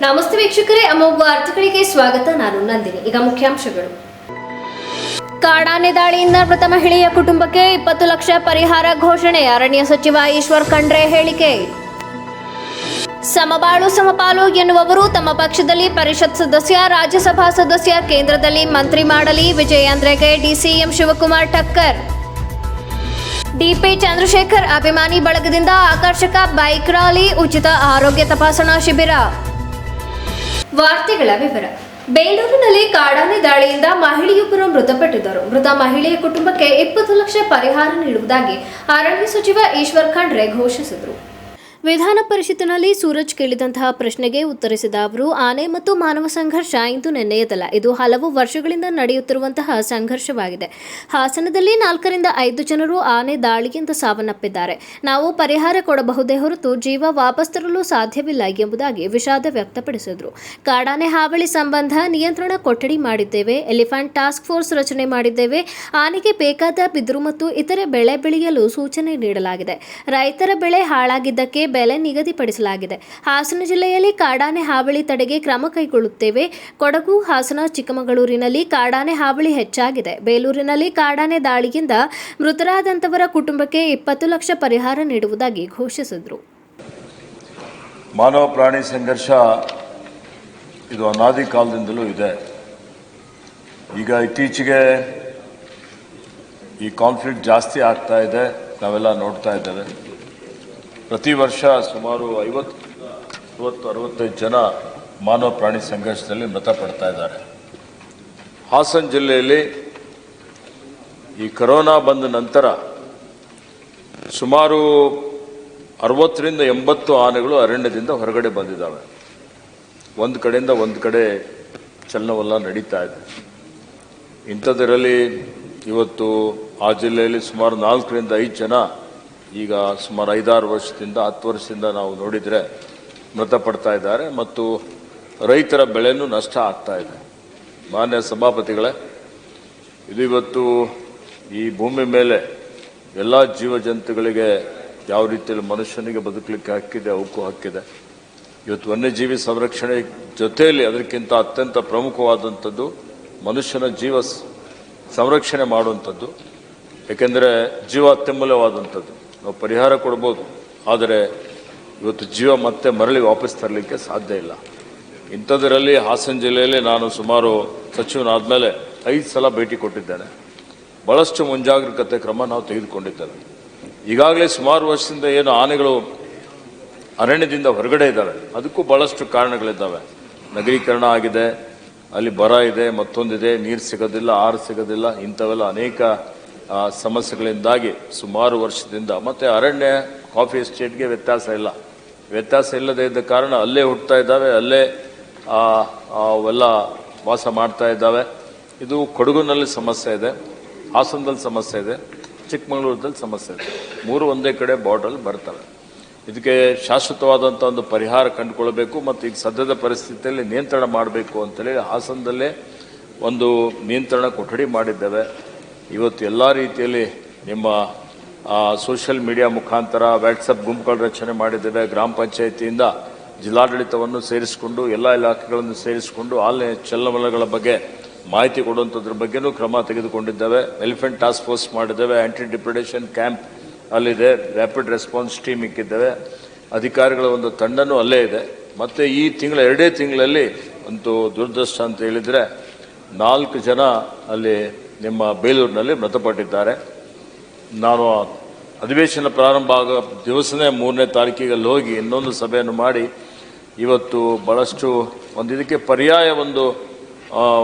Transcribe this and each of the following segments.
ನಮಸ್ತೆ ವೀಕ್ಷಕರೇ, ಅಮೋಘ ವಾರ್ತೆಗಳಿಗೆ ಸ್ವಾಗತ. ನಾನು ನಂದಿನಿ. ಈಗ ಮುಖ್ಯಾಂಶಗಳು. ಕಾಡಾನೆ ದಾಳಿಯಿಂದ ಮೃತ ಮಹಿಳೆಯ ಕುಟುಂಬಕ್ಕೆ ಇಪ್ಪತ್ತು ಲಕ್ಷ ಪರಿಹಾರ ಘೋಷಣೆ. ಅರಣ್ಯ ಸಚಿವ ಈಶ್ವರ್ ಖಂಡ್ರೆ ಹೇಳಿಕೆ. ಸಮಬಾಳು ಸಮಪಾಲು ಎನ್ನುವವರು ತಮ್ಮ ಪಕ್ಷದಲ್ಲಿ ಪರಿಷತ್ ಸದಸ್ಯ, ರಾಜ್ಯಸಭಾ ಸದಸ್ಯ, ಕೇಂದ್ರದಲ್ಲಿ ಮಂತ್ರಿ ಮಾಡಲಿ. ವಿಜಯಾಂದ್ರೆಗೆ ಡಿಸಿಎಂ ಶಿವಕುಮಾರ್ ಟಕ್ಕರ್. ಡಿಪಿ ಚಂದ್ರಶೇಖರ್ ಅಭಿಮಾನಿ ಬಳಗದಿಂದ ಆಕರ್ಷಕ ಬೈಕ್ ರಾಲಿ ಉಚಿತ ಆರೋಗ್ಯ ತಪಾಸಣಾ ಶಿಬಿರ. ವಾರ್ತೆಗಳ ವಿವರ. ಬೆಂಗಳೂರಿನಲ್ಲಿ ಕಾಡಾನೆ ದಾಳಿಯಿಂದ ಮಹಿಳೆಯೊಬ್ಬರು ಮೃತಪಟ್ಟಿದ್ದರು. ಮೃತ ಮಹಿಳೆಯ ಕುಟುಂಬಕ್ಕೆ ಇಪ್ಪತ್ತು ಲಕ್ಷ ಪರಿಹಾರ ನೀಡುವುದಾಗಿ ಅರಣ್ಯ ಸಚಿವ ಈಶ್ವರ್ ಖಂಡ್ರೆ ಘೋಷಿಸಿದರು. ವಿಧಾನ ಪರಿಷತ್ತಿನಲ್ಲಿ ಸೂರಜ್ ಕೇಳಿದಂತಹ ಪ್ರಶ್ನೆಗೆ ಉತ್ತರಿಸಿದ ಅವರು, ಆನೆ ಮತ್ತು ಮಾನವ ಸಂಘರ್ಷ ಇಂದು ನೆನ್ನೆಯದಲ್ಲ. ಇದು ಹಲವು ವರ್ಷಗಳಿಂದ ನಡೆಯುತ್ತಿರುವಂತಹ ಸಂಘರ್ಷವಾಗಿದೆ. ಹಾಸನದಲ್ಲಿ ನಾಲ್ಕರಿಂದ ಐದು ಜನರು ಆನೆ ದಾಳಿಯಿಂದ ಸಾವನ್ನಪ್ಪಿದ್ದಾರೆ. ನಾವು ಪರಿಹಾರ ಕೊಡಬಹುದೇ ಹೊರತು ಜೀವ ವಾಪಸ್ ತರಲು ಸಾಧ್ಯವಿಲ್ಲ ಎಂಬುದಾಗಿ ವಿಷಾದ ವ್ಯಕ್ತಪಡಿಸಿದರು. ಕಾಡಾನೆ ಹಾವಳಿ ಸಂಬಂಧ ನಿಯಂತ್ರಣ ಕೊಠಡಿ ಮಾಡಿದ್ದೇವೆ, ಎಲಿಫೆಂಟ್ ಟಾಸ್ಕ್ ಫೋರ್ಸ್ ರಚನೆ ಮಾಡಿದ್ದೇವೆ, ಆನೆಗೆ ಬೇಕಾದ ಬಿದಿರು ಮತ್ತು ಇತರೆ ಬೆಳೆ ಬೆಳೆಯಲು ಸೂಚನೆ ನೀಡಲಾಗಿದೆ. ರೈತರ ಬೆಳೆ ಹಾಳಾಗಿದ್ದಕ್ಕೆ ಬೆಲೆ ನಿಗದಿಪಡಿಸಲಾಗಿದೆ. ಹಾಸನ ಜಿಲ್ಲೆಯಲ್ಲಿ ಕಾಡಾನೆ ಹಾವಳಿ ತಡೆಗೆ ಕ್ರಮ ಕೈಗೊಳ್ಳುತ್ತೇವೆ. ಕೊಡಗು, ಹಾಸನ, ಚಿಕ್ಕಮಗಳೂರಿನಲ್ಲಿ ಕಾಡಾನೆ ಹಾವಳಿ ಹೆಚ್ಚಾಗಿದೆ. ಬೇಲೂರಿನಲ್ಲಿ ಕಾಡಾನೆ ದಾಳಿಯಿಂದ ಮೃತರಾದಂಥವರ ಕುಟುಂಬಕ್ಕೆ ಇಪ್ಪತ್ತು ಲಕ್ಷ ಪರಿಹಾರ ನೀಡುವುದಾಗಿ ಘೋಷಿಸಿದರು. ಮಾನವ ಪ್ರಾಣಿ ಸಂಘರ್ಷ ಇದು ಅನಾದಿ ಕಾಲದಿಂದಲೂ ಇದೆ. ಈಗ ಇತ್ತೀಚೆಗೆ ಈ ಕಾನ್ಫ್ಲಿಕ್ಟ್ ಜಾಸ್ತಿ ಆಗ್ತಾ ಇದೆ. ನಾವೆಲ್ಲ ನೋಡ್ತಾ ಇದ್ದೇವೆ. ಪ್ರತಿ ವರ್ಷ ಸುಮಾರು ಐವತ್ತು ಅರವತ್ತು ಅರವತ್ತೈದು ಜನ ಮಾನವ ಪ್ರಾಣಿ ಸಂಘರ್ಷದಲ್ಲಿ ಮೃತಪಡ್ತಾ ಇದ್ದಾರೆ. ಹಾಸನ ಜಿಲ್ಲೆಯಲ್ಲಿ ಈ ಕರೋನಾ ಬಂದ ನಂತರ ಸುಮಾರು ಅರವತ್ತರಿಂದ ಎಂಬತ್ತು ಆನೆಗಳು ಅರಣ್ಯದಿಂದ ಹೊರಗಡೆ ಬಂದಿದ್ದಾವೆ. ಒಂದು ಕಡೆಯಿಂದ ಒಂದು ಕಡೆ ಚಲನವಲ್ಲ ನಡೀತಾ ಇದೆ. ಇಂಥದ್ದರಲ್ಲಿ ಇವತ್ತು ಆ ಜಿಲ್ಲೆಯಲ್ಲಿ ಸುಮಾರು ನಾಲ್ಕರಿಂದ ಐದು ಜನ ಈಗ ಸುಮಾರು ಐದಾರು ವರ್ಷದಿಂದ, ಹತ್ತು ವರ್ಷದಿಂದ ನಾವು ನೋಡಿದರೆ ಮೃತಪಡ್ತಾ ಇದ್ದಾರೆ ಮತ್ತು ರೈತರ ಬೆಳೆನೂ ನಷ್ಟ ಆಗ್ತಾ ಇದೆ. ಮಾನ್ಯ ಸಭಾಪತಿಗಳೇ, ಇದು ಇವತ್ತು ಈ ಭೂಮಿ ಮೇಲೆ ಎಲ್ಲ ಜೀವಜಂತುಗಳಿಗೆ ಯಾವ ರೀತಿಯಲ್ಲಿ ಮನುಷ್ಯನಿಗೆ ಬದುಕಲಿಕ್ಕೆ ಹಕ್ಕಿದೆ, ಅವಕ್ಕೂ ಹಕ್ಕಿದೆ. ಇವತ್ತು ವನ್ಯಜೀವಿ ಸಂರಕ್ಷಣೆ ಜೊತೆಯಲ್ಲಿ ಅದಕ್ಕಿಂತ ಅತ್ಯಂತ ಪ್ರಮುಖವಾದಂಥದ್ದು ಮನುಷ್ಯನ ಜೀವ ಸಂರಕ್ಷಣೆ ಮಾಡುವಂಥದ್ದು. ಏಕೆಂದರೆ ಜೀವ ಅತ್ಯಮೂಲ್ಯವಾದಂಥದ್ದು. ನಾವು ಪರಿಹಾರ ಕೊಡ್ಬೋದು. ಆದರೆ ಇವತ್ತು ಜೀವ ಮತ್ತೆ ಮರಳಿ ವಾಪಸ್ ತರಲಿಕ್ಕೆ ಸಾಧ್ಯ ಇಲ್ಲ. ಇಂಥದ್ದರಲ್ಲಿ ಹಾಸನ ಜಿಲ್ಲೆಯಲ್ಲಿ ನಾನು ಸುಮಾರು ಸಚಿವನಾದ ಮೇಲೆ ಐದು ಸಲ ಭೇಟಿ ಕೊಟ್ಟಿದ್ದೇನೆ. ಭಾಳಷ್ಟು ಮುಂಜಾಗ್ರತೆ ಕ್ರಮ ನಾವು ತೆಗೆದುಕೊಂಡಿದ್ದೇವೆ. ಈಗಾಗಲೇ ಸುಮಾರು ವರ್ಷದಿಂದ ಏನು ಆನೆಗಳು ಅರಣ್ಯದಿಂದ ಹೊರಗಡೆ ಇದ್ದಾವೆ. ಅದಕ್ಕೂ ಭಾಳಷ್ಟು ಕಾರಣಗಳಿದ್ದಾವೆ. ನಗರೀಕರಣ ಆಗಿದೆ. ಅಲ್ಲಿ ಬರ ಇದೆ, ಮತ್ತೊಂದಿದೆ. ನೀರು ಸಿಗೋದಿಲ್ಲ, ಆರು ಸಿಗೋದಿಲ್ಲ. ಇಂಥವೆಲ್ಲ ಅನೇಕ ಆ, ಸಮಸ್ಯೆಗಳಿಂದಾಗಿ ಸುಮಾರು ವರ್ಷದಿಂದ ಮತ್ತು ಅರಣ್ಯ ಕಾಫಿ ಎಸ್ಟೇಟ್ಗೆ ವ್ಯತ್ಯಾಸ ಇಲ್ಲ. ವ್ಯತ್ಯಾಸ ಇಲ್ಲದೇ ಇದ್ದ ಕಾರಣ ಅಲ್ಲೇ ಹುಟ್ಟುತ್ತಾ ಇದ್ದಾವೆ ಅಲ್ಲೇ ಅವೆಲ್ಲ ವಾಸ ಮಾಡ್ತಾ ಇದ್ದಾವೆ. ಇದು ಕೊಡಗುನಲ್ಲಿ ಸಮಸ್ಯೆ ಇದೆ ಹಾಸನದಲ್ಲಿ ಸಮಸ್ಯೆ ಇದೆ ಚಿಕ್ಕಮಗಳೂರದಲ್ಲಿ ಸಮಸ್ಯೆ ಇದೆ. ಮೂರು ಒಂದೇ ಕಡೆ ಬಾರ್ಡ್ರಲ್ಲಿ ಬರ್ತವೆ. ಇದಕ್ಕೆ ಶಾಶ್ವತವಾದಂಥ ಒಂದು ಪರಿಹಾರ ಕಂಡುಕೊಳ್ಬೇಕು ಮತ್ತು ಈಗ ಸದ್ಯದ ಪರಿಸ್ಥಿತಿಯಲ್ಲಿ ನಿಯಂತ್ರಣ ಮಾಡಬೇಕು ಅಂತೇಳಿ ಹಾಸನದಲ್ಲೇ ಒಂದು ನಿಯಂತ್ರಣ ಕೊಠಡಿ ಮಾಡಿದ್ದೇವೆ. ಇವತ್ತು ಎಲ್ಲ ರೀತಿಯಲ್ಲಿ ನಿಮ್ಮ ಸೋಷಿಯಲ್ ಮೀಡಿಯಾ ಮುಖಾಂತರ ವ್ಯಾಟ್ಸಪ್ ಗುಂಪುಗಳ ರಚನೆ ಮಾಡಿದ್ದೇವೆ ಗ್ರಾಮ ಪಂಚಾಯಿತಿಯಿಂದ ಜಿಲ್ಲಾಡಳಿತವನ್ನು ಸೇರಿಸಿಕೊಂಡು, ಎಲ್ಲ ಇಲಾಖೆಗಳನ್ನು ಸೇರಿಸಿಕೊಂಡು ಆನ್ಲೈನ್ ಚಲನವಲನಗಳ ಬಗ್ಗೆ ಮಾಹಿತಿ ಕೊಡುವಂಥದ್ರ ಬಗ್ಗೆನೂ ಕ್ರಮ ತೆಗೆದುಕೊಂಡಿದ್ದೇವೆ. ಎಲಿಫೆಂಟ್ ಟಾಸ್ಕ್ ಫೋರ್ಸ್ ಮಾಡಿದ್ದೇವೆ ಆಂಟಿ ಡಿಪ್ರಿಡೇಷನ್ ಕ್ಯಾಂಪ್ ಅಲ್ಲಿದೆ ರ್ಯಾಪಿಡ್ ರೆಸ್ಪಾನ್ಸ್ ಟೀಮ್ ಇಕ್ಕಿದ್ದೇವೆ. ಅಧಿಕಾರಿಗಳ ಒಂದು ತಂಡನೂ ಅಲ್ಲೇ ಇದೆ. ಮತ್ತು ಈ ತಿಂಗಳ, ಎರಡೇ ತಿಂಗಳಲ್ಲಿ ಅಂತೂ ದುರದೃಷ್ಟ ಅಂತ ಹೇಳಿದರೆ ನಾಲ್ಕು ಜನ ಅಲ್ಲಿ ನಿಮ್ಮ ಬೇಲೂರಿನಲ್ಲಿ ಮೃತಪಟ್ಟಿದ್ದಾರೆ. ನಾನು ಅಧಿವೇಶನ ಪ್ರಾರಂಭ ಆಗೋ ದಿವಸನೇ ಮೂರನೇ ತಾರೀಕಿಗೆ ಅಲ್ಲಿ ಹೋಗಿ ಇನ್ನೊಂದು ಸಭೆಯನ್ನು ಮಾಡಿ ಇವತ್ತು ಭಾಳಷ್ಟು ಒಂದು ಇದಕ್ಕೆ ಪರ್ಯಾಯ ಒಂದು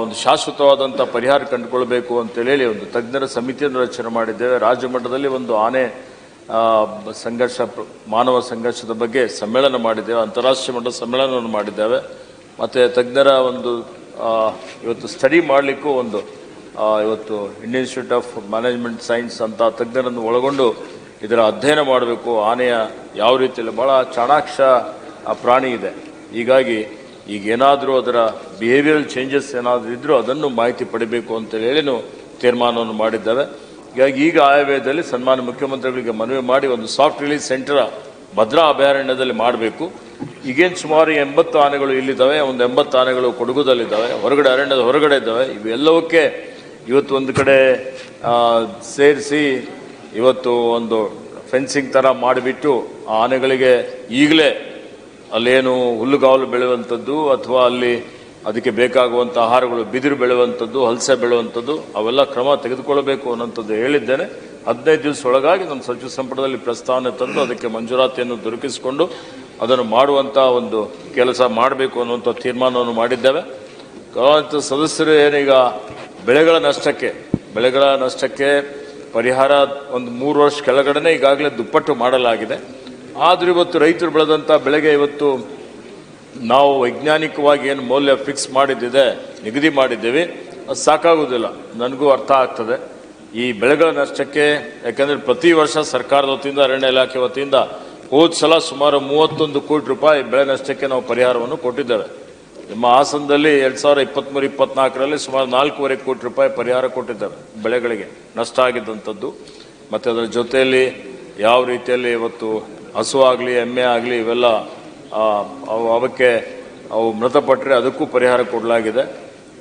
ಒಂದು ಶಾಶ್ವತವಾದಂಥ ಪರಿಹಾರ ಕಂಡುಕೊಳ್ಬೇಕು ಅಂತೇಳಿ ಒಂದು ತಜ್ಞರ ಸಮಿತಿಯನ್ನು ರಚನೆ ಮಾಡಿದ್ದೇವೆ. ರಾಜ್ಯ ಮಟ್ಟದಲ್ಲಿ ಒಂದು ಆನೆ ಸಂಘರ್ಷ, ಮಾನವ ಸಂಘರ್ಷದ ಬಗ್ಗೆ ಸಮ್ಮೇಳನ ಮಾಡಿದ್ದೇವೆ. ಅಂತಾರಾಷ್ಟ್ರೀಯ ಮಟ್ಟದ ಸಮ್ಮೇಳನವನ್ನು ಮಾಡಿದ್ದೇವೆ. ಮತ್ತು ತಜ್ಞರ ಒಂದು ಇವತ್ತು ಸ್ಟಡಿ ಮಾಡಲಿಕ್ಕೂ ಒಂದು ಇವತ್ತು Indian Institute of Management Science ಅಂತ ತಜ್ಞರನ್ನು ಒಳಗೊಂಡು ಇದರ ಅಧ್ಯಯನ ಮಾಡಬೇಕು. ಆನೆಯ ಯಾವ ರೀತಿಯಲ್ಲಿ ಭಾಳ ಚಾಣಾಕ್ಷ ಆ ಪ್ರಾಣಿ ಇದೆ. ಹೀಗಾಗಿ ಈಗ ಏನಾದರೂ ಅದರ ಬಿಹೇವಿಯರಲ್ ಚೇಂಜಸ್ ಏನಾದರೂ ಇದ್ದರೂ ಅದನ್ನು ಮಾಹಿತಿ ಪಡಿಬೇಕು ಅಂತ ಹೇಳಿನೂ ತೀರ್ಮಾನವನ್ನು ಮಾಡಿದ್ದೇವೆ. ಹೀಗಾಗಿ ಈಗ ಆಯವ್ಯದಲ್ಲಿ ಸನ್ಮಾನ್ಯ ಮುಖ್ಯಮಂತ್ರಿಗಳಿಗೆ ಮನವಿ ಮಾಡಿ ಒಂದು ಸಾಫ್ಟ್ ರಿಲೀಸ್ ಸೆಂಟರ್ ಭದ್ರಾ ಅಭಯಾರಣ್ಯದಲ್ಲಿ ಮಾಡಬೇಕು. ಈಗೇನು ಸುಮಾರು ಎಂಬತ್ತು ಆನೆಗಳು ಇಲ್ಲಿದ್ದಾವೆ, ಒಂದು ಎಂಬತ್ತು ಆನೆಗಳು ಕೊಡಗುದಲ್ಲಿದ್ದಾವೆ, ಹೊರಗಡೆ ಅರಣ್ಯದ ಹೊರಗಡೆ ಇದ್ದಾವೆ. ಇವೆಲ್ಲವಕ್ಕೆ ಇವತ್ತು ಒಂದು ಕಡೆ ಸೇರಿಸಿ ಇವತ್ತು ಒಂದು ಫೆನ್ಸಿಂಗ್ ಥರ ಮಾಡಿಬಿಟ್ಟು ಆ ಆನೆಗಳಿಗೆ ಈಗಲೇ ಅಲ್ಲೇನು ಹುಲ್ಲುಗಾವಲು ಬೆಳೆಯುವಂಥದ್ದು ಅಥವಾ ಅಲ್ಲಿ ಅದಕ್ಕೆ ಬೇಕಾಗುವಂಥ ಆಹಾರಗಳು ಬಿದಿರು ಬೆಳೆಯುವಂಥದ್ದು, ಹಲಸೆ ಬೆಳೆಯುವಂಥದ್ದು, ಅವೆಲ್ಲ ಕ್ರಮ ತೆಗೆದುಕೊಳ್ಳಬೇಕು ಅನ್ನೋಂಥದ್ದು ಹೇಳಿದ್ದೇನೆ. ಹದಿನೈದು ದಿವಸ ಒಳಗಾಗಿ ನಮ್ಮ ಸಚಿವ ಸಂಪುಟದಲ್ಲಿ ಪ್ರಸ್ತಾವನೆ ತಂದು ಅದಕ್ಕೆ ಮಂಜೂರಾತಿಯನ್ನು ದೊರಕಿಸಿಕೊಂಡು ಅದನ್ನು ಮಾಡುವಂಥ ಒಂದು ಕೆಲಸ ಮಾಡಬೇಕು ಅನ್ನುವಂಥ ತೀರ್ಮಾನವನ್ನು ಮಾಡಿದ್ದೇವೆ. ಸದಸ್ಯರು, ಏನೀಗ ಬೆಳೆಗಳ ನಷ್ಟಕ್ಕೆ ಬೆಳೆಗಳ ನಷ್ಟಕ್ಕೆ ಪರಿಹಾರ ಒಂದು ಮೂರು ವರ್ಷ ಕೆಳಗಡೆನೆ ಈಗಾಗಲೇ ದುಪ್ಪಟ್ಟು ಮಾಡಲಾಗಿದೆ. ಆದರೂ ಇವತ್ತು ರೈತರು ಬೆಳೆದಂಥ ಬೆಳೆಗೆ ಇವತ್ತು ನಾವು ವೈಜ್ಞಾನಿಕವಾಗಿ ಏನು ಮೌಲ್ಯ ಫಿಕ್ಸ್ ಮಾಡಿದ್ದಿದೆ, ನಿಗದಿ ಮಾಡಿದ್ದೀವಿ, ಅದು ಸಾಕಾಗುವುದಿಲ್ಲ. ನನಗೂ ಅರ್ಥ ಆಗ್ತದೆ. ಈ ಬೆಳೆಗಳ ನಷ್ಟಕ್ಕೆ, ಯಾಕೆಂದರೆ ಪ್ರತಿ ವರ್ಷ ಸರ್ಕಾರದ ವತಿಯಿಂದ, ಅರಣ್ಯ ಇಲಾಖೆ ವತಿಯಿಂದ ಹೋದ ಸಲ ಸುಮಾರು ಮೂವತ್ತೊಂದು ಕೋಟಿ ರೂಪಾಯಿ ಬೆಳೆ ನಷ್ಟಕ್ಕೆ ನಾವು ಪರಿಹಾರವನ್ನು ಕೊಟ್ಟಿದ್ದೇವೆ. ನಿಮ್ಮ ಹಾಸನದಲ್ಲಿ ಎರಡು ಸಾವಿರ ಇಪ್ಪತ್ತ್ಮೂರು ಇಪ್ಪತ್ನಾಲ್ಕರಲ್ಲಿ ಸುಮಾರು ನಾಲ್ಕೂವರೆ ಕೋಟಿ ರೂಪಾಯಿ ಪರಿಹಾರ ಕೊಟ್ಟಿದ್ದಾರೆ ಬೆಳೆಗಳಿಗೆ. ನಷ್ಟ ಆಗಿದ್ದಂಥದ್ದು. ಮತ್ತು ಅದರ ಜೊತೆಯಲ್ಲಿ ಯಾವ ರೀತಿಯಲ್ಲಿ ಇವತ್ತು ಹಸು ಆಗಲಿ ಎಮ್ಮೆ ಆಗಲಿ ಇವೆಲ್ಲ ಆ, ಅವು ಅವಕ್ಕೆ ಅವು ಮೃತಪಟ್ಟರೆ ಅದಕ್ಕೂ ಪರಿಹಾರ ಕೊಡಲಾಗಿದೆ.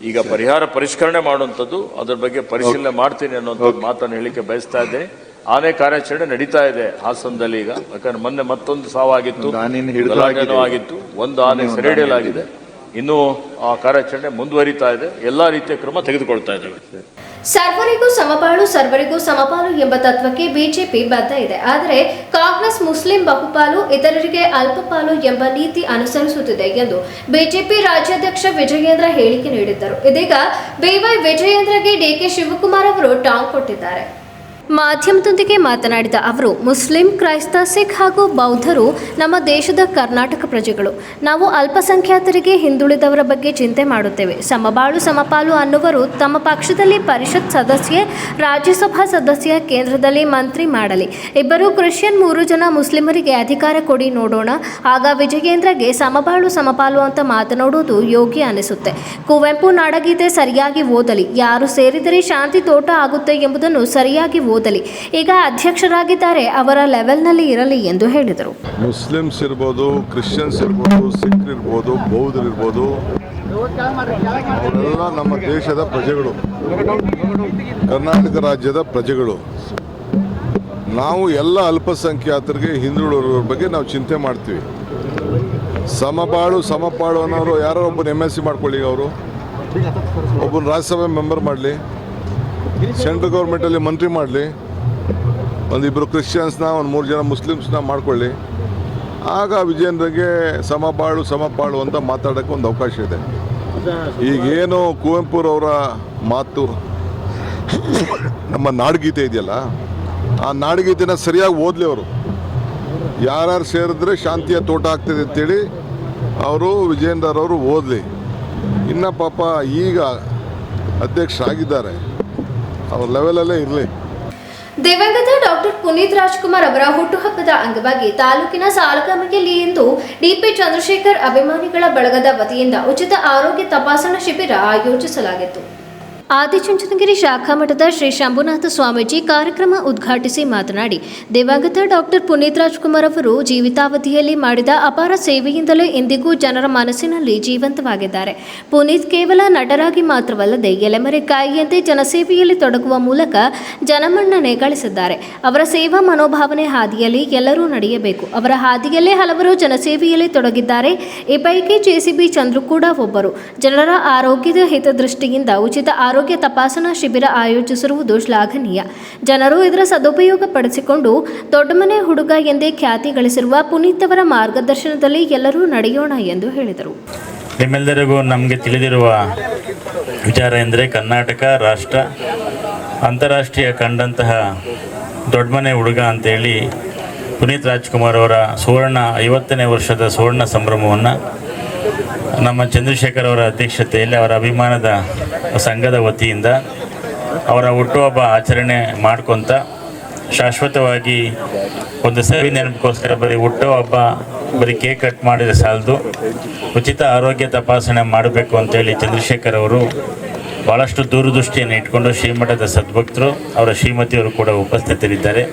ಈಗ ಪರಿಹಾರ ಪರಿಷ್ಕರಣೆ ಮಾಡುವಂಥದ್ದು ಅದ್ರ ಬಗ್ಗೆ ಪರಿಶೀಲನೆ ಮಾಡ್ತೀನಿ ಅನ್ನೋಂಥ ಮಾತನ್ನು ಹೇಳಿಕೆ ಬಯಸ್ತಾ ಇದ್ದೀನಿ. ಆನೆ ಕಾರ್ಯಾಚರಣೆ ನಡೀತಾ ಇದೆ ಹಾಸನದಲ್ಲಿ ಈಗ. ಯಾಕಂದ್ರೆ ಮೊನ್ನೆ ಮತ್ತೊಂದು ಸಾವಾಗಿತ್ತು. ಆಗಿತ್ತು. ಒಂದು ಆನೆ ಸೆರೆ ಹಿಡಿಯಲಾಗಿದೆ ಇನ್ನೂ ಆ ಕಾರ್ಯಾಚರಣೆ ಮುಂದುವರಿತಾ ಇದೆ. ಎಲ್ಲಾ ರೀತಿಯ ಕ್ರಮ ತೆಗೆದುಕೊಳ್ತಾ ಇದ್ದೇವೆ. ಸರ್ವರಿಗೂ ಸಮಪಾಳು ಸರ್ವರಿಗೂ ಸಮಪಾಲು ಎಂಬ ತತ್ವಕ್ಕೆ ಬಿಜೆಪಿ ಬದ್ಧ ಇದೆ. ಆದರೆ ಕಾಂಗ್ರೆಸ್, ಮುಸ್ಲಿಂ, ಬಹುಪಾಲು, ಇತರರಿಗೆ ಅಲ್ಪಪಾಲು ಎಂಬ ನೀತಿ ಅನುಸರಿಸುತ್ತಿದೆ ಎಂದು ಬಿಜೆಪಿ ರಾಜ್ಯಾಧ್ಯಕ್ಷ ವಿಜಯೇಂದ್ರ ಹೇಳಿಕೆ ನೀಡಿದ್ದರು. ಇದೀಗ ಬಿವೈ ವಿಜಯೇಂದ್ರಗೆ ಡಿಕೆ ಶಿವಕುಮಾರ್ ಅವರು ಟಾಂಗ್ ಕೊಟ್ಟಿದ್ದಾರೆ. ಮಾಧ್ಯಮದೊಂದಿಗೆ ಮಾತನಾಡಿದ ಅವರು, ಮುಸ್ಲಿಂ ಕ್ರೈಸ್ತ ಸಿಖ್ ಹಾಗೂ ಬೌದ್ಧರು ನಮ್ಮ ದೇಶದ ಕರ್ನಾಟಕ ಪ್ರಜೆಗಳು. ನಾವು ಅಲ್ಪಸಂಖ್ಯಾತರಿಗೆ ಹಿಂದುಳಿದವರ ಬಗ್ಗೆ ಚಿಂತೆ ಮಾಡುತ್ತೇವೆ. ಸಮಬಾಳು ಸಮಪಾಲು ಅನ್ನುವರು ತಮ್ಮ ಪಕ್ಷದಲ್ಲಿ ಪರಿಷತ್ ಸದಸ್ಯೆ, ರಾಜ್ಯಸಭಾ ಸದಸ್ಯ ಕೇಂದ್ರದಲ್ಲಿ ಮಂತ್ರಿ ಮಾಡಲಿ. ಇಬ್ಬರು ಕ್ರಿಶ್ಚಿಯನ್ ಮೂರು ಜನ ಮುಸ್ಲಿಮರಿಗೆ ಅಧಿಕಾರ ಕೊಡಿ ನೋಡೋಣ. ಆಗ ವಿಜಯೇಂದ್ರಗೆ ಸಮಬಾಳು ಸಮಪಾಲು ಅಂತ ಮಾತನಾಡುವುದು ಯೋಗ್ಯ ಅನಿಸುತ್ತೆ. ಕುವೆಂಪು ನಾಡಗೀತೆ ಸರಿಯಾಗಿ ಓದಲಿ. ಯಾರು ಸೇರಿದರೆ ಶಾಂತಿ ತೋಟ ಆಗುತ್ತೆ ಎಂಬುದನ್ನು ಸರಿಯಾಗಿ ಈಗ ಅಧ್ಯಕ್ಷರಾಗಿದ್ದಾರೆ, ಅವರ ಲೆವೆಲ್ನಲ್ಲಿ ಇರಲಿ ಎಂದು ಹೇಳಿದರು. ಮುಸ್ಲಿಮ್ಸ್ ಇರ್ಬೋದು, ಕ್ರಿಶ್ಚಿಯನ್ಸ್ ಇರ್ಬೋದು, ಸಿಖ್ ಇರ್ಬೋದು, ಬೌದ್ಧರು ಇರ್ಬೋದು, ಅವರೆಲ್ಲ ನಮ್ಮ ದೇಶದ ಪ್ರಜೆಗಳು, ಕರ್ನಾಟಕ ರಾಜ್ಯದ ಪ್ರಜೆಗಳು. ನಾವು ಎಲ್ಲ ಅಲ್ಪಸಂಖ್ಯಾತರಿಗೆ ಹಿಂದುಳಿದವ್ರ ಬಗ್ಗೆ ನಾವು ಚಿಂತೆ ಮಾಡ್ತೀವಿ. ಸಮಬಾಳು ಸಮಪಾಳು ಅನ್ನೋರು ಯಾರೋ ಒಬ್ಬನ ಎಂ ಎಸ್ ಸಿ ಮಾಡ್ಕೊಳ್ಳಿ ಅವರು. ಒಬ್ಬನ ರಾಜ್ಯಸಭೆ ಮೆಂಬರ್ ಮಾಡಲಿ. ಸೆಂಟ್ರಲ್ ಗೌರ್ಮೆಂಟಲ್ಲಿ ಮಂತ್ರಿ ಮಾಡಲಿ ಒಂದಿಬ್ಬರು ಕ್ರಿಶ್ಚಿಯನ್ಸ್ನ, ಒಂದು ಮೂರು ಜನ ಮುಸ್ಲಿಮ್ಸ್ನ ಮಾಡ್ಕೊಳ್ಳಿ. ಆಗ ವಿಜೇಂದ್ರಗೆ ಸಮಬಾಳು ಸಮಪಾಳು ಅಂತ ಮಾತಾಡೋಕ್ಕೆ ಒಂದು ಅವಕಾಶ ಇದೆ. ಈಗೇನು ಕುವೆಂಪುರವರ ಮಾತು, ನಮ್ಮ ನಾಡಗೀತೆ ಇದೆಯಲ್ಲ, ಆ ನಾಡಗೀತೆನ ಸರಿಯಾಗಿ ಓದಲಿ ಅವರು. ಯಾರ್ಯಾರು ಸೇರಿದ್ರೆ ಶಾಂತಿಯ ತೋಟ ಆಗ್ತದೆ ಅಂತೇಳಿ ಅವರು ವಿಜೇಂದ್ರರವರು ಓದಲಿ. ಇನ್ನು ಪಾಪ ಈಗ ಅಧ್ಯಕ್ಷರಾಗಿದ್ದಾರೆ. ಅವ್ರ ಲೆವೆಲಲ್ಲೇ ಇರಲಿ. ದಿವಂಗತ ಡಾಕ್ಟರ್ ಪುನೀತ್ ರಾಜ್ಕುಮಾರ್ ಅವರ ಹುಟ್ಟುಹಬ್ಬದ ಅಂಗವಾಗಿ ತಾಲೂಕಿನ ಸಾಲಗಾಮಿಯಲ್ಲಿ ಇಂದು ಡಿಪಿ ಚಂದ್ರಶೇಖರ್ ಅಭಿಮಾನಿಗಳ ಬಳಗದ ವತಿಯಿಂದ ಉಚಿತ ಆರೋಗ್ಯ ತಪಾಸಣಾ ಶಿಬಿರ ಆಯೋಜಿಸಲಾಗಿತ್ತು. ಆದಿಚುಂಚನಗಿರಿ ಶಾಖಾ ಮಠದ ಶ್ರೀ ಶಂಭುನಾಥ ಸ್ವಾಮೀಜಿ ಕಾರ್ಯಕ್ರಮ ಉದ್ಘಾಟಿಸಿ ಮಾತನಾಡಿ, ದಿವಂಗತ ಡಾಕ್ಟರ್ ಪುನೀತ್ ರಾಜ್ಕುಮಾರ್ ಅವರು ಜೀವಿತಾವಧಿಯಲ್ಲಿ ಮಾಡಿದ ಅಪಾರ ಸೇವೆಯಿಂದಲೇ ಇಂದಿಗೂ ಜನರ ಮನಸ್ಸಿನಲ್ಲಿ ಜೀವಂತವಾಗಿದ್ದಾರೆ. ಪುನೀತ್ ಕೇವಲ ನಟರಾಗಿ ಮಾತ್ರವಲ್ಲದೆ ಎಲೆಮರೆಕಾಯಿಯಂತೆ ಜನಸೇವೆಯಲ್ಲಿ ತೊಡಗುವ ಮೂಲಕ ಜನಮನ್ನಣೆ ಗಳಿಸಿದ್ದಾರೆ. ಅವರ ಸೇವಾ ಮನೋಭಾವನೆ ಹಾದಿಯಲ್ಲಿ ಎಲ್ಲರೂ ನಡೆಯಬೇಕು. ಅವರ ಹಾದಿಯಲ್ಲೇ ಹಲವರು ಜನಸೇವೆಯಲ್ಲಿ ತೊಡಗಿದ್ದಾರೆ. ಈ ಪೈಕಿ ಜೆಸಿಬಿ ಚಂದ್ರು ಕೂಡ ಒಬ್ಬರು. ಜನರ ಆರೋಗ್ಯದ ಹಿತದೃಷ್ಟಿಯಿಂದ ಉಚಿತ ಆರೋಗ್ಯ ತಪಾಸಣಾ ಶಿಬಿರ ಆಯೋಜಿಸಿರುವುದು ಶ್ಲಾಘನೀಯ. ಜನರು ಇದರ ಸದುಪಯೋಗ ಪಡಿಸಿಕೊಂಡು ದೊಡ್ಡಮನೆ ಹುಡುಗ ಎಂದೇ ಖ್ಯಾತಿ ಗಳಿಸಿರುವ ಪುನೀತ್ ಅವರ ಮಾರ್ಗದರ್ಶನದಲ್ಲಿ ಎಲ್ಲರೂ ನಡೆಯೋಣ ಎಂದು ಹೇಳಿದರು. ನಿಮ್ಮೆಲ್ಲರಿಗೂ ನಮಗೆ ತಿಳಿದಿರುವ ವಿಚಾರ ಎಂದರೆ ಕರ್ನಾಟಕ ರಾಷ್ಟ್ರ ಅಂತಾರಾಷ್ಟ್ರೀಯ ಕಂಡಂತಹ ದೊಡ್ಡಮನೆ ಹುಡುಗ ಅಂತೇಳಿ ಪುನೀತ್ ರಾಜ್ಕುಮಾರ್ ಅವರ ಸುವರ್ಣ ಐವತ್ತನೇ ವರ್ಷದ ಸುವರ್ಣ ಸಂಭ್ರಮವನ್ನು ನಮ್ಮ ಚಂದ್ರಶೇಖರ್ ಅವರ ಅಧ್ಯಕ್ಷತೆಯಲ್ಲಿ ಅವರ ಅಭಿಮಾನದ ಸಂಘದ ವತಿಯಿಂದ ಅವರ ಹುಟ್ಟುಹಬ್ಬ ಆಚರಣೆ ಮಾಡ್ಕೊತ ಶಾಶ್ವತವಾಗಿ ಒಂದು ಸವಿ ನೆನಪಿಗೋಸ್ಕರ ಬರೀ ಹುಟ್ಟುಹಬ್ಬ, ಬರೀ ಕೇಕ್ ಕಟ್ ಮಾಡಿದರೆ ಸಾಲದು. ಉಚಿತ ಆರೋಗ್ಯ ತಪಾಸಣೆ ಮಾಡಬೇಕು ಅಂತೇಳಿ ಚಂದ್ರಶೇಖರ್ ಅವರು ಭಾಳಷ್ಟು ದೂರದೃಷ್ಟಿಯನ್ನು ಇಟ್ಕೊಂಡು ಶ್ರೀಮಠದ ಸದ್ಭಕ್ತರು, ಅವರ ಶ್ರೀಮತಿಯವರು ಕೂಡ ಉಪಸ್ಥಿತರಿದ್ದಾರೆ.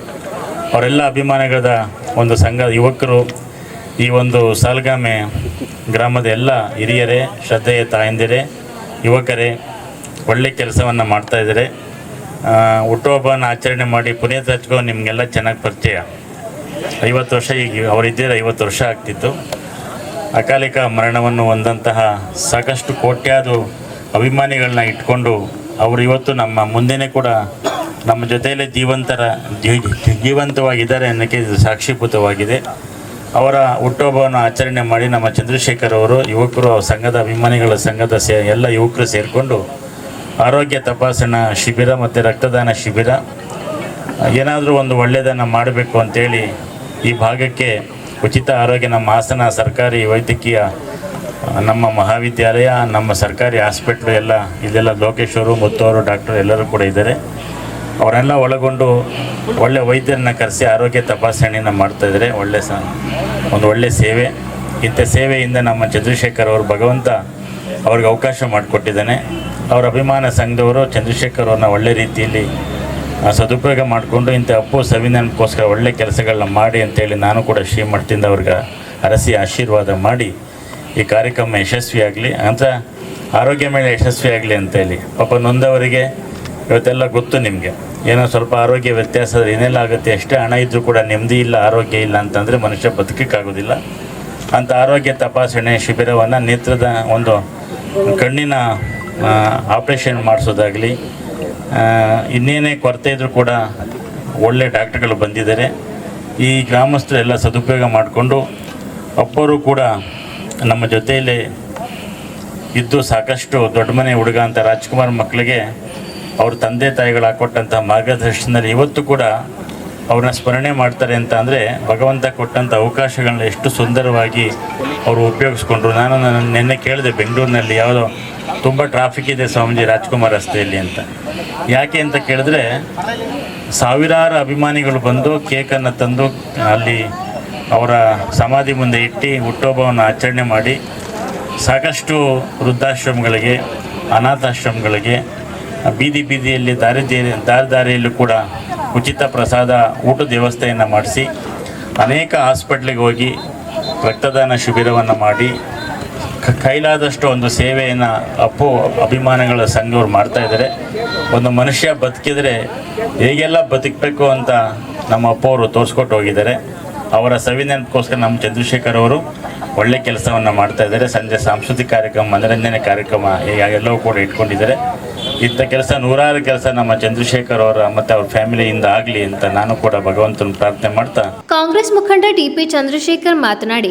ಅವರೆಲ್ಲ ಅಭಿಮಾನಿಗಳ ಒಂದು ಸಂಘ ಯುವಕರು ಈ ಒಂದು ಸಾಲ್ಗಾಮೆ ಗ್ರಾಮದ ಎಲ್ಲ ಹಿರಿಯರೇ, ಶ್ರದ್ಧೆಯ ತಾಯಂದಿರೇ, ಯುವಕರೇ, ಒಳ್ಳೆ ಕೆಲಸವನ್ನು ಮಾಡ್ತಾಯಿದ್ದಾರೆ ಹುಟ್ಟುಹಬ್ಬನ ಆಚರಣೆ ಮಾಡಿ ಪುನೀತ್ ರಾಜ್ಕೋ ನಿಮಗೆಲ್ಲ ಚೆನ್ನಾಗಿ ಪರಿಚಯ. ಐವತ್ತು ವರ್ಷ ಈಗ ಅವರಿದ್ದರೆ, ಐವತ್ತು ವರ್ಷ ಆಗ್ತಿತ್ತು. ಅಕಾಲಿಕ ಮರಣವನ್ನು ಹೊಂದಂತಹ ಸಾಕಷ್ಟು ಕೋಟ್ಯಾದು ಅಭಿಮಾನಿಗಳನ್ನ ಇಟ್ಕೊಂಡು ಅವರು ಇವತ್ತು ನಮ್ಮ ಮುಂದೆನೇ ಕೂಡ ನಮ್ಮ ಜೊತೆಯಲ್ಲೇ ಜೀವಂತರ ಜೀವಂತವಾಗಿದ್ದಾರೆ ಅನ್ನೋಕ್ಕೆ ಇದು ಸಾಕ್ಷೀಭೂತವಾಗಿದೆ. ಅವರ ಹುಟ್ಟುಹಬ್ಬವನ್ನು ಆಚರಣೆ ಮಾಡಿ ನಮ್ಮ ಚಂದ್ರಶೇಖರ್ ಅವರು, ಯುವಕರು, ಸಂಘದ ಅಭಿಮಾನಿಗಳ ಸಂಘದ ಸೇ, ಎಲ್ಲ ಯುವಕರು ಸೇರಿಕೊಂಡು ಆರೋಗ್ಯ ತಪಾಸಣಾ ಶಿಬಿರ ಮತ್ತು ರಕ್ತದಾನ ಶಿಬಿರ, ಏನಾದರೂ ಒಂದು ಒಳ್ಳೆಯದನ್ನು ಮಾಡಬೇಕು ಅಂತೇಳಿ ಈ ಭಾಗಕ್ಕೆ ಉಚಿತ ಆರೋಗ್ಯ ನಮ್ಮ ಹಾಸನ ಸರ್ಕಾರಿ ವೈದ್ಯಕೀಯ, ನಮ್ಮ ಮಹಾವಿದ್ಯಾಲಯ, ನಮ್ಮ ಸರ್ಕಾರಿ ಹಾಸ್ಪಿಟ್ಲು ಎಲ್ಲ, ಇಲ್ಲೆಲ್ಲ ಲೋಕೇಶ್ವರು ಮುತ್ತವರು ಡಾಕ್ಟರ್ ಎಲ್ಲರೂ ಕೂಡ ಇದ್ದಾರೆ. ಅವರೆಲ್ಲ ಒಳಗೊಂಡು ಒಳ್ಳೆ ವೈದ್ಯರನ್ನ ಕರೆಸಿ ಆರೋಗ್ಯ ತಪಾಸಣೆಯನ್ನು ಇದ್ರೆ ಒಳ್ಳೆ ಸ, ಒಂದು ಒಳ್ಳೆ ಸೇವೆ. ಇಂಥ ಸೇವೆಯಿಂದ ನಮ್ಮ ಚಂದ್ರಶೇಖರ್ ಅವರು ಭಗವಂತ ಅವ್ರಿಗೆ ಅವಕಾಶ ಮಾಡಿಕೊಟ್ಟಿದ್ದಾನೆ. ಅವರ ಅಭಿಮಾನ ಸಂಘದವರು ಚಂದ್ರಶೇಖರ್ ಅವ್ರನ್ನ ಒಳ್ಳೆ ರೀತಿಯಲ್ಲಿ ಸದುಪಯೋಗ ಮಾಡಿಕೊಂಡು ಇಂಥ ಅಪ್ಪು ಸಂವಿಧಾನಕ್ಕೋಸ್ಕರ ಒಳ್ಳೆ ಕೆಲಸಗಳನ್ನ ಮಾಡಿ ಅಂತೇಳಿ ನಾನು ಕೂಡ ಶ್ರೀಮಠದಿಂದ ಅವ್ರಿಗೆ ಅರಸಿ ಆಶೀರ್ವಾದ ಮಾಡಿ ಈ ಕಾರ್ಯಕ್ರಮ ಯಶಸ್ವಿಯಾಗಲಿ. ಅಂತ ಆರೋಗ್ಯ ಮೇಲೆ ಯಶಸ್ವಿಯಾಗಲಿ ಅಂತೇಳಿ. ಪಾಪ ನೊಂದವರಿಗೆ ಇವತ್ತೆಲ್ಲ ಗೊತ್ತು ನಿಮಗೆ. ಏನೋ ಸ್ವಲ್ಪ ಆರೋಗ್ಯ ವ್ಯತ್ಯಾಸ ಏನೆಲ್ಲ ಆಗುತ್ತೆ. ಎಷ್ಟೇ ಹಣ ಇದ್ದರೂ ಕೂಡ ನೆಮ್ಮದಿ ಇಲ್ಲ, ಆರೋಗ್ಯ ಇಲ್ಲ ಅಂತಂದರೆ ಮನುಷ್ಯ ಬದುಕಕ್ಕಾಗೋದಿಲ್ಲ. ಅಂಥ ಆರೋಗ್ಯ ತಪಾಸಣೆ ಶಿಬಿರವನ್ನು ನೇತ್ರದ ಒಂದು ಕಣ್ಣಿನ ಆಪ್ರೇಷನ್ ಮಾಡಿಸೋದಾಗಲಿ ಇನ್ನೇನೇ ಕೊರತೆ ಇದ್ದರೂ ಕೂಡ ಒಳ್ಳೆ ಡಾಕ್ಟ್ರುಗಳು ಬಂದಿದ್ದಾರೆ. ಈ ಗ್ರಾಮಸ್ಥರು ಎಲ್ಲ ಸದುಪಯೋಗ ಮಾಡಿಕೊಂಡು ಅಪ್ಪರು ಕೂಡ ನಮ್ಮ ಜೊತೆಯಲ್ಲಿ ಇದ್ದು ಸಾಕಷ್ಟು ದೊಡ್ಡ ಮನೆ ಹುಡುಗ ಅಂತ ರಾಜ್ಕುಮಾರ್ ಮಕ್ಕಳಿಗೆ ಅವ್ರ ತಂದೆ ತಾಯಿಗಳು ಹಾಕೊಟ್ಟಂಥ ಮಾರ್ಗದರ್ಶನದಲ್ಲಿ ಇವತ್ತು ಕೂಡ ಅವ್ರನ್ನ ಸ್ಮರಣೆ ಮಾಡ್ತಾರೆ ಅಂತ ಅಂದರೆ ಭಗವಂತ ಕೊಟ್ಟಂಥ ಅವಕಾಶಗಳನ್ನ ಎಷ್ಟು ಸುಂದರವಾಗಿ ಅವರು ಉಪಯೋಗಿಸ್ಕೊಂಡ್ರು. ನಾನು ನನ್ನ ಕೇಳಿದೆ ಬೆಂಗಳೂರಿನಲ್ಲಿ ಯಾವುದೋ ತುಂಬ ಟ್ರಾಫಿಕ್ ಇದೆ ಸ್ವಾಮೀಜಿ ರಾಜ್ಕುಮಾರ್ ರಸ್ತೆಯಲ್ಲಿ ಅಂತ. ಯಾಕೆ ಅಂತ ಕೇಳಿದ್ರೆ ಸಾವಿರಾರು ಅಭಿಮಾನಿಗಳು ಬಂದು ಕೇಕನ್ನು ತಂದು ಅಲ್ಲಿ ಅವರ ಸಮಾಧಿ ಮುಂದೆ ಇಟ್ಟು ಹುಟ್ಟುಹಬ್ಬವನ್ನು ಆಚರಣೆ ಮಾಡಿ ಸಾಕಷ್ಟು ವೃದ್ಧಾಶ್ರಮಗಳಿಗೆ, ಅನಾಥಾಶ್ರಮಗಳಿಗೆ ಬೀದಿ ಬೀದಿಯಲ್ಲಿ ದಾರಿ ದಾರಿ ದಾರಿಯಲ್ಲೂ ಕೂಡ ಉಚಿತ ಪ್ರಸಾದ ಊಟದ ವ್ಯವಸ್ಥೆಯನ್ನು ಮಾಡಿಸಿ, ಅನೇಕ ಹಾಸ್ಪಿಟ್ಲಿಗೆ ಹೋಗಿ ರಕ್ತದಾನ ಶಿಬಿರವನ್ನು ಮಾಡಿ ಕೈಲಾದಷ್ಟು ಒಂದು ಸೇವೆಯನ್ನು ಅಪ್ಪು ಅಭಿಮಾನಿಗಳ ಸಂಘವ್ರು ಮಾಡ್ತಾಯಿದ್ದಾರೆ ಒಂದು ಮನುಷ್ಯ ಬದುಕಿದರೆ ಹೇಗೆಲ್ಲ ಬದುಕಬೇಕು ಅಂತ ನಮ್ಮ ಅಪ್ಪ ಅವರು ತೋರಿಸ್ಕೊಟ್ಟು ಹೋಗಿದ್ದಾರೆ. ಅವರ ಸವಿನೆನಪಕ್ಕೋಸ್ಕರ ನಮ್ಮ ಚಂದ್ರಶೇಖರ್ ಅವರು ಒಳ್ಳೆ ಕೆಲಸವನ್ನು ಮಾಡ್ತಾಯಿದ್ದಾರೆ ಸಂಜೆ ಸಾಂಸ್ಕೃತಿಕ ಕಾರ್ಯಕ್ರಮ, ಮನರಂಜನೆ ಕಾರ್ಯಕ್ರಮ ಎಲ್ಲವೂ ಕೂಡ ಇಟ್ಕೊಂಡಿದ್ದಾರೆ. ಇಂಥ ಕೆಲಸ, ನೂರಾರು ಕೆಲಸ ನಮ್ಮ ಚಂದ್ರಶೇಖರ್ ಅವರ ಮತ್ತೆ ಅವ್ರ ಫ್ಯಾಮಿಲಿಯಿಂದ ಆಗಲಿ ಅಂತ ನಾನು ಕೂಡ ಭಗವಂತನ ಪ್ರಾರ್ಥನೆ ಮಾಡ್ತಾ ಕಾಂಗ್ರೆಸ್ ಮುಖಂಡ ಡಿಪಿ ಚಂದ್ರಶೇಖರ್ ಮಾತನಾಡಿ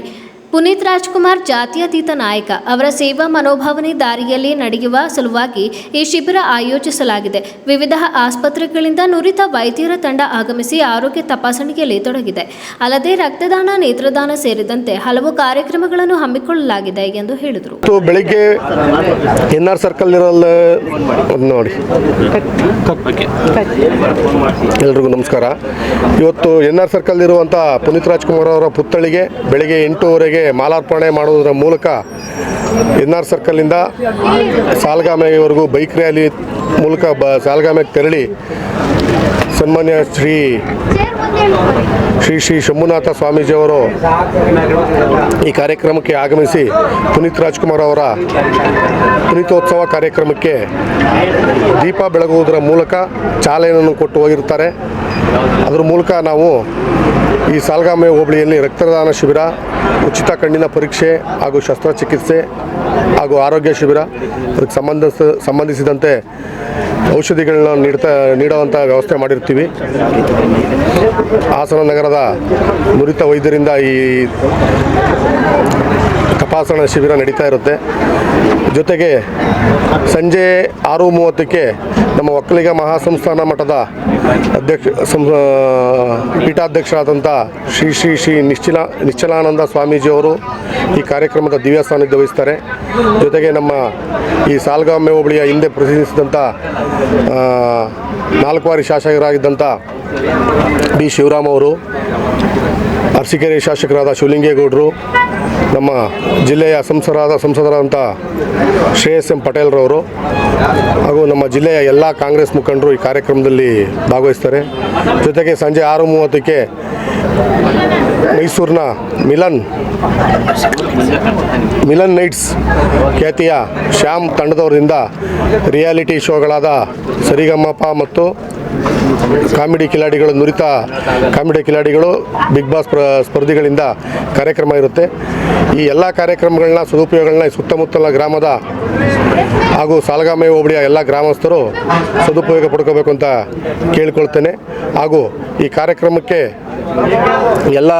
ಪುನೀತ್ ರಾಜ್ಕುಮಾರ್ ಜಾತ್ಯತೀತ ನಾಯಕ. ಅವರ ಸೇವಾ ಮನೋಭಾವನೆ ದಾರಿಯಲ್ಲಿ ನಡೆಯುವ ಸಲುವಾಗಿ ಈ ಶಿಬಿರ ಆಯೋಜಿಸಲಾಗಿದೆ. ವಿವಿಧ ಆಸ್ಪತ್ರೆಗಳಿಂದ ನುರಿತ ವೈದ್ಯರ ತಂಡ ಆಗಮಿಸಿ ಆರೋಗ್ಯ ತಪಾಸಣೆಯಲ್ಲಿ ತೊಡಗಿದೆ. ಅಲ್ಲದೆ ರಕ್ತದಾನ ನೇತ್ರದಾನ ಸೇರಿದಂತೆ ಹಲವು ಕಾರ್ಯಕ್ರಮಗಳನ್ನು ಹಮ್ಮಿಕೊಳ್ಳಲಾಗಿದೆ ಎಂದು ಹೇಳಿದರು. ಇವತ್ತು ಬೆಳಿಗ್ಗೆ ಎನ್ ಆರ್ ಸರ್ಕಲ್ ಇರಲ್ಲ ಒಂದು ನೋಡಿ ಎಲ್ರಿಗೂ ನಮಸ್ಕಾರ. ಇವತ್ತು ಎನ್ ಆರ್ ಸರ್ಕಲ್ ಇರುವಂತಹ ಪುನೀತ್ ರಾಜ್ಕುಮಾರ್ ಅವರ ಪುತ್ಥಳಿಗೆ ಬೆಳಿಗ್ಗೆ ಎಂಟೂವರೆಗೆ ಮಾಲಾರ್ಪಣೆ ಮಾಡುವುದರ ಮೂಲಕ ಎನ್ ಆರ್ ಸರ್ಕಲ್ನಿಂದ ಸಾಲ್ಗಾಮೆವರೆಗೂ ಬೈಕ್ ರ್ಯಾಲಿ ಮೂಲಕ ಬ ಸಾಲ್ಗಾಮೆಗೆ ತೆರಳಿ ಸನ್ಮಾನ್ಯ ಶ್ರೀ ಶ್ರೀ ಶ್ರೀ ಶಂಭುನಾಥ ಸ್ವಾಮೀಜಿಯವರು ಈ ಕಾರ್ಯಕ್ರಮಕ್ಕೆ ಆಗಮಿಸಿ ಪುನೀತ್ ರಾಜ್ಕುಮಾರ್ ಅವರ ಪುನೀತೋತ್ಸವ ಕಾರ್ಯಕ್ರಮಕ್ಕೆ ದೀಪ ಬೆಳಗುವುದರ ಮೂಲಕ ಚಾಲನೆಯನ್ನು ಕೊಟ್ಟು ಹೋಗಿರ್ತಾರೆ ಅದರ ಮೂಲಕ ನಾವು ಈ ಸಾಲ್ಗಾಮೆ ಹೋಬಳಿಯಲ್ಲಿ ರಕ್ತದಾನ ಶಿಬಿರ, ಉಚಿತ ಕಣ್ಣಿನ ಪರೀಕ್ಷೆ ಹಾಗೂ ಶಸ್ತ್ರಚಿಕಿತ್ಸೆ ಹಾಗೂ ಆರೋಗ್ಯ ಶಿಬಿರ, ಅದಕ್ಕೆ ಸಂಬಂಧ ಸಂಬಂಧಿಸಿದಂತೆ ಔಷಧಿಗಳನ್ನ ನೀಡ್ತಾ ನೀಡುವಂಥ ವ್ಯವಸ್ಥೆ ಮಾಡಿರ್ತೀವಿ. ಹಾಸನ ನಗರದ ನುರಿತ ವೈದ್ಯರಿಂದ ಈ ತಪಾಸಣಾ ಶಿಬಿರ ನಡೀತಾ ಇರುತ್ತೆ. ಜೊತೆಗೆ ಸಂಜೆ ಆರು ಮೂವತ್ತಕ್ಕೆ ನಮ್ಮ ಒಕ್ಕಲಿಗ ಮಹಾಸಂಸ್ಥಾನ ಮಠದ ಅಧ್ಯಕ್ಷ ಸಂ ಪೀಠಾಧ್ಯಕ್ಷರಾದಂಥ ಶ್ರೀ ಶ್ರೀ ಶ್ರೀ ನಿಶ್ಚಲ, ನಿಶ್ಚಲಾನಂದ ಸ್ವಾಮೀಜಿಯವರು ಈ ಕಾರ್ಯಕ್ರಮದ ದಿವ್ಯ ಸಾನ್ನಿಧ್ಯ ವಹಿಸ್ತಾರೆ. ಜೊತೆಗೆ ನಮ್ಮ ಈ ಸಾಲ್ಗಾಮೆ ಹೋಬಳಿಯ ಹಿಂದೆ ಪ್ರತಿನಿಧಿಸಿದಂಥ ನಾಲ್ಕು ಬಾರಿ ಶಾಸಕರಾಗಿದ್ದಂಥ ಡಿ ಶಿವರಾಮ್ ಅವರು, ಅರಸಿಕೆರೆ ಶಾಸಕರಾದ ಶಿವಲಿಂಗೇಗೌಡರು ನಮ್ಮ ಜಿಲ್ಲೆಯ ಸಂಸದರಾದ ಸಂಸದರಾದಂಥ ಶ್ರೇಯಸ್ ಎಂ ಪಟೇಲ್ರವರು ಹಾಗೂ ನಮ್ಮ ಜಿಲ್ಲೆಯ ಎಲ್ಲ ಕಾಂಗ್ರೆಸ್ ಮುಖಂಡರು ಈ ಕಾರ್ಯಕ್ರಮದಲ್ಲಿ ಭಾಗವಹಿಸ್ತಾರೆ. ಜೊತೆಗೆ ಸಂಜೆ ಆರು ಮೂವತ್ತಕ್ಕೆ ಮೈಸೂರಿನ ಮಿಲನ್ ಮಿಲನ್ ನೈಟ್ಸ್ ಖ್ಯಾತಿಯ ಶ್ಯಾಮ್ ತಂಡದವರಿಂದ ರಿಯಾಲಿಟಿ ಶೋಗಳಾದ ಸರಿಗಮ್ಮಪ್ಪ ಮತ್ತು ಕಾಮಿಡಿ ಕಿಲಾಡಿಗಳು ನುರಿತ ಕಾಮಿಡಿ ಕಿಲಾಡಿಗಳು ಬಿಗ್ ಬಾಸ್ ಪ್ರ ಸ್ಪರ್ಧಿಗಳಿಂದ ಕಾರ್ಯಕ್ರಮ ಇರುತ್ತೆ. ಈ ಎಲ್ಲ ಕಾರ್ಯಕ್ರಮಗಳನ್ನ, ಸದುಪಯೋಗಗಳನ್ನ ಈ ಸುತ್ತಮುತ್ತಲ ಗ್ರಾಮದ ಹಾಗೂ ಸಾಲಗಾಮೆ ಹೋಬಳಿಯ ಎಲ್ಲ ಗ್ರಾಮಸ್ಥರು ಸದುಪಯೋಗ ಪಡ್ಕೋಬೇಕು ಅಂತ ಕೇಳಿಕೊಳ್ತೇನೆ. ಹಾಗೂ ಈ ಕಾರ್ಯಕ್ರಮಕ್ಕೆ ಎಲ್ಲ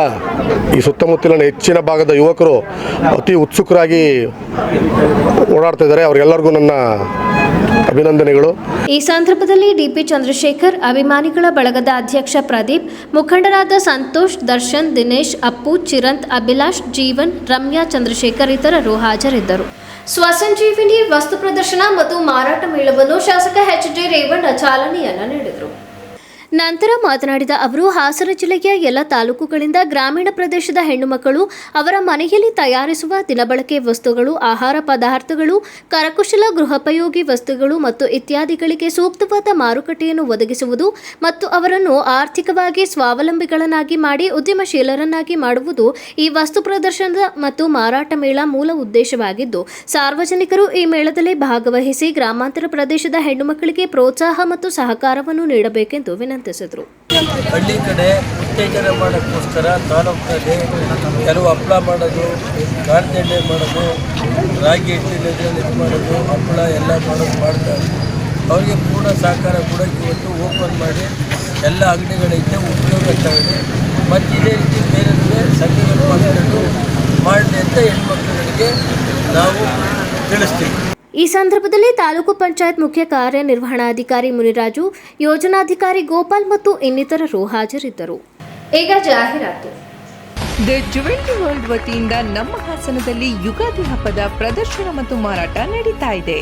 ಈ ಸುತ್ತಮುತ್ತಲಿನ ಹೆಚ್ಚಿನ ಭಾಗದ ಯುವಕರು ಅತಿ ಉತ್ಸುಕರಾಗಿ ಓಡಾಡ್ತಾ ಇದ್ದಾರೆ ಅವ್ರಿಗೆಲ್ಲರಿಗೂ ನನ್ನ ಅಭಿನಂದನೆಗಳು. ಈ ಸಂದರ್ಭದಲ್ಲಿ ಡಿಪಿ ಚಂದ್ರಶೇಖರ್, ಅಭಿಮಾನಿಗಳ ಬಳಗದ ಅಧ್ಯಕ್ಷ ಪ್ರದೀಪ್, ಮುಖಂಡರಾದ ಸಂತೋಷ್, ದರ್ಶನ್, ದಿನೇಶ್, ಅಪ್ಪು, ಚಿರಂತ್, ಅಭಿಲಾಷ್, ಜೀವನ್, ರಮ್ಯಾ, ಚಂದ್ರಶೇಖರ್ ಇತರರು ಹಾಜರಿದ್ದರು. ಸ್ವಸಂಜೀವಿನಿ ವಸ್ತು ಪ್ರದರ್ಶನ ಮತ್ತು ಮಾರಾಟ ಮೇಳವನ್ನು ಶಾಸಕ ಎಚ್ ಡಿ ರೇವಣ್ಣ ಚಾಲನೆಯನ್ನ ನೀಡಿದರು. ನಂತರ ಮಾತನಾಡಿದ ಅವರು, ಹಾಸನ ಜಿಲ್ಲೆಯ ಎಲ್ಲ ತಾಲೂಕುಗಳಿಂದ ಗ್ರಾಮೀಣ ಪ್ರದೇಶದ ಹೆಣ್ಣುಮಕ್ಕಳು ಅವರ ಮನೆಯಲ್ಲಿ ತಯಾರಿಸುವ ದಿನಬಳಕೆ ವಸ್ತುಗಳು, ಆಹಾರ ಪದಾರ್ಥಗಳು, ಕರಕುಶಲ ಗೃಹೋಪಯೋಗಿ ವಸ್ತುಗಳು ಮತ್ತು ಇತ್ಯಾದಿಗಳಿಗೆ ಸೂಕ್ತವಾದ ಮಾರುಕಟ್ಟೆಯನ್ನು ಒದಗಿಸುವುದು ಮತ್ತು ಅವರನ್ನು ಆರ್ಥಿಕವಾಗಿ ಸ್ವಾವಲಂಬಿಗಳನ್ನಾಗಿ ಮಾಡಿ ಉದ್ಯಮಶೀಲರನ್ನಾಗಿ ಮಾಡುವುದು ಈ ವಸ್ತು ಪ್ರದರ್ಶನದ ಮತ್ತು ಮಾರಾಟ ಮೇಳ ಮೂಲ ಉದ್ದೇಶವಾಗಿದ್ದು, ಸಾರ್ವಜನಿಕರು ಈ ಮೇಳದಲ್ಲಿ ಭಾಗವಹಿಸಿ ಗ್ರಾಮಾಂತರ ಪ್ರದೇಶದ ಹೆಣ್ಣುಮಕ್ಕಳಿಗೆ ಪ್ರೋತ್ಸಾಹ ಮತ್ತು ಸಹಕಾರವನ್ನು ನೀಡಬೇಕೆಂದು ವಿನಂತಿಸಿದರು ಹಳ್ಳಿ ಕಡೆ ಉತ್ತೇಜನ ಮಾಡೋಕ್ಕೋಸ್ಕರ ತಾಲೂಕಿನಲ್ಲಿ ಕೆಲವು ಹಪ್ಪಳ ಮಾಡೋದು ಕಾರ್ದೆಣ್ಣೆ ಮಾಡೋದು, ರಾಗಿ ಹಿಟ್ಟಿನಲ್ಲಿ ಇದು ಮಾಡೋದು, ಹಪ್ಪಳ ಎಲ್ಲ ಮಾಡೋದು ಮಾಡ್ತಾರೆ ಅವರಿಗೆ ಪೂರ್ಣ ಸಹಕಾರ ಕೂಡ ಇವತ್ತು ಓಪನ್ ಮಾಡಿ ಎಲ್ಲ ಅಂಗಡಿಗಳಿಂದ ಉಪಯೋಗ ಆಗ್ತಾಯಿದೆ ಮತ್ತು ಇದೇ ರೀತಿ ಬೇರೆ ಸಂಘಗಳು ಮಾಡಿಕೊಂಡು ಮಾಡಲಿ ಅಂತ ಹೆಣ್ಮಕ್ಳುಗಳಿಗೆ ನಾವು ತಿಳಿಸ್ತೀವಿ. ಈ ಸಂದರ್ಭದಲ್ಲಿ ತಾಲೂಕು ಪಂಚಾಯತ್ ಮುಖ್ಯ ಕಾರ್ಯನಿರ್ವಹಣಾಧಿಕಾರಿ ಮುನಿರಾಜು ಯೋಜನಾಧಿಕಾರಿ ಗೋಪಾಲ್ ಮತ್ತು ಇನ್ನಿತರರು ಹಾಜರಿದ್ದರು. ಈಗ ಜಾಹೀರಾತು. ದ ಜುವೆಲ್ರಿ ವರ್ಲ್ಡ್ ವತಿಯಿಂದ ನಮ್ಮ ಹಾಸನದಲ್ಲಿ ಯುಗಾದಿ ಹಬ್ಬದ ಪ್ರದರ್ಶನ ಮತ್ತು ಮಾರಾಟ ನಡೀತಾ ಇದೆ.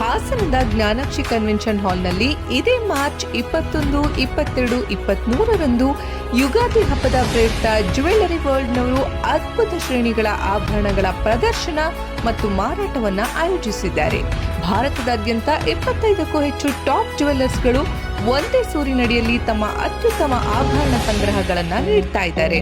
ಹಾಸನದ ಜ್ಞಾನಾಕ್ಷಿ ಕನ್ವೆನ್ಷನ್ ಹಾಲ್ನಲ್ಲಿ ಇದೇ ಮಾರ್ಚ್ ಇಪ್ಪತ್ತೊಂದು, ಇಪ್ಪತ್ತೆರಡು ಇಪ್ಪತ್ತ್ಮೂರರಂದು ಯುಗಾದಿ ಹಬ್ಬದ ಪ್ರಯುಕ್ತ ಜುವೆಲ್ಲರಿ ವರ್ಲ್ಡ್ನವರು ಅದ್ಭುತ ಶ್ರೇಣಿಗಳ ಆಭರಣಗಳ ಪ್ರದರ್ಶನ ಮತ್ತು ಮಾರಾಟವನ್ನು ಆಯೋಜಿಸಿದ್ದಾರೆ. ಭಾರತದಾದ್ಯಂತ ಇಪ್ಪತ್ತೈದಕ್ಕೂ ಹೆಚ್ಚು ಟಾಪ್ ಜುವೆಲ್ಲರ್ಸ್ಗಳು ಒಂದೇ ಸೂರಿನಡಿಯಲ್ಲಿ ತಮ್ಮ ಅತ್ಯುತ್ತಮ ಆಭರಣ ಸಂಗ್ರಹಗಳನ್ನು ನೀಡ್ತಾ ಇದ್ದಾರೆ.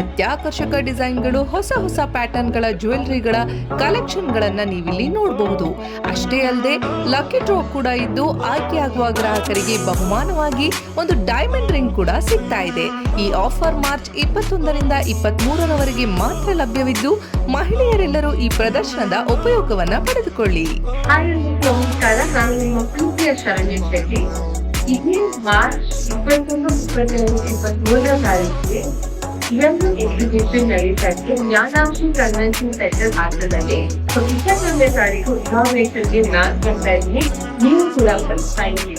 ಅತ್ಯಾಕರ್ಷಕ ಡಿಸೈನ್ಗಳು, ಹೊಸ ಹೊಸ ಪ್ಯಾಟರ್ನ್ಗಳ ಜ್ಯುವೆಲ್ಲರಿಗಳ ಕಲೆಕ್ಷನ್ಗಳನ್ನು ನೀವಿಲ್ಲಿ ನೋಡಬಹುದು. ಅಷ್ಟೇ ಅಲ್ಲದೆ, ಲಕ್ಕಿ ಡ್ರಾ ಕೂಡ ಇದ್ದು, ಆಯ್ಕೆಯಾಗುವ ಗ್ರಾಹಕರಿಗೆ ಬಹುಮಾನವಾಗಿ ಒಂದು ಡೈಮಂಡ್ ರಿಂಗ್ ಕೂಡ ಸಿಗ್ತಾ ಇದೆ. ಈ ಆಫರ್ ಮಾರ್ಚ್ ಇಪ್ಪತ್ತೊಂದರಿಂದ ಇಪ್ಪತ್ತ್ ಮೂರರವರೆಗೆ ಮಾತ್ರ ಲಭ್ಯವಿದ್ದು, ಮಹಿಳೆಯರೆಲ್ಲರೂ ಈ ಪ್ರದರ್ಶನದ ಉಪಯೋಗವನ್ನ ಪಡೆದುಕೊಳ್ಳಿ. ಹಾಯ್ ನಮಸ್ಕಾರ ನಾನು ನಿಮ್ಮ ಪ್ರೀತಿಯ ಶರಣಿ ಶೆಟ್ಟಿ ಇದೇ ಮಾರ್ಚ್ ಇಪ್ಪತ್ತೊಂದು ಇಪ್ಪತ್ತೆರಡು ಇಪ್ಪತ್ಮೂರನೇ ತಾರೀಕಿಗೆ ಇದೊಂದು ಎಕ್ಸಿಬಿಷನ್ ನಡೀತಾ ಇದೆ ಜ್ಞಾನಾಂಶಿ ಕನ್ವೆನ್ಷನ್ ಸೆಂಟರ್ ಹಾಸನದಲ್ಲಿ ಸೊ ಇಪ್ಪತ್ತೊಂದನೇ ತಾರೀಕು ಇನಾಗ್ರೇಷನ್ಗೆ ನಾನು ಬರ್ತಾ ಇದ್ದೀನಿ ನೀವು ಕೂಡ ಬನ್ನಿ ಥ್ಯಾಂಕ್ ಯು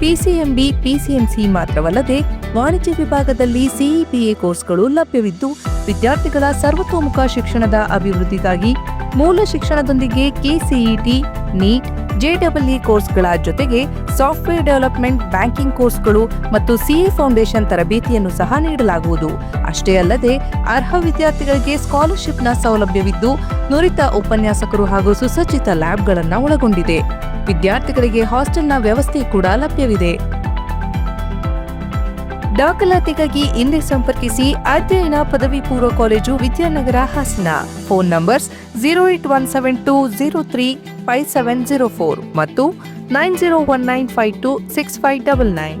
ಪಿಸಿಎಂಬಿ, ಪಿಸಿಎಂಸಿ ಮಾತ್ರವಲ್ಲದೆ ವಾಣಿಜ್ಯ ವಿಭಾಗದಲ್ಲಿ ಸಿಇಪಿಎ ಕೋರ್ಸ್ಗಳು ಲಭ್ಯವಿದ್ದು, ವಿದ್ಯಾರ್ಥಿಗಳ ಸರ್ವತೋಮುಖ ಶಿಕ್ಷಣದ ಅಭಿವೃದ್ಧಿಗಾಗಿ ಮೂಲ ಶಿಕ್ಷಣದೊಂದಿಗೆ ಕೆಸಿಇಟಿ, ನೀಟ್ ಜೆಡಬ್ಲ್ಇ ಕೋರ್ಸ್ಗಳ ಜೊತೆಗೆ ಸಾಫ್ಟ್ವೇರ್ ಡೆವಲಪ್ಮೆಂಟ್ ಬ್ಯಾಂಕಿಂಗ್ ಕೋರ್ಸ್ಗಳು ಮತ್ತು ಸಿಎ ಫೌಂಡೇಶನ್ ತರಬೇತಿಯನ್ನು ಸಹ ನೀಡಲಾಗುವುದು. ಅಷ್ಟೇ ಅಲ್ಲದೆ ಅರ್ಹ ವಿದ್ಯಾರ್ಥಿಗಳಿಗೆ ಸ್ಕಾಲರ್ಶಿಪ್ನ ಸೌಲಭ್ಯವಿದ್ದು, ನುರಿತ ಉಪನ್ಯಾಸಕರು ಹಾಗೂ ಸುಸಜ್ಜಿತ ಲ್ಯಾಬ್ಗಳನ್ನು ಒಳಗೊಂಡಿದೆ. ವಿದ್ಯಾರ್ಥಿಗಳಿಗೆ ಹಾಸ್ಟೆಲ್ನ ವ್ಯವಸ್ಥೆ ಕೂಡ ಲಭ್ಯವಿದೆ. ದಾಖಲಾತಿಗಾಗಿ ಹಿಂದೆ ಸಂಪರ್ಕಿಸಿ ಅಧ್ಯಯನ ಪದವಿ ಪೂರ್ವ college Vidyanagar Hassan. Phone numbers zero eight one seven two zero three five seven zero four ಮತ್ತು nine zero one nine five two six five double nine.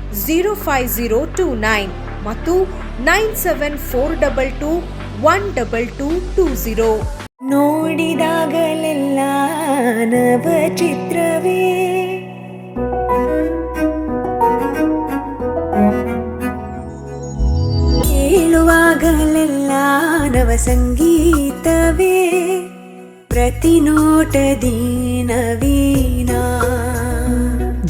zero five zero two nine ಮತ್ತು nine seven four double two one double two two zero ನೋಡಿದಾಗಲೆಲ್ಲ ಚಿತ್ರವೇ ಕೇಳುವಾಗಲೆಲ್ಲ ನವ ಸಂಗೀತವೇ ಪ್ರತಿ ನೋಟದೀನವೀನಾ ನವೀನ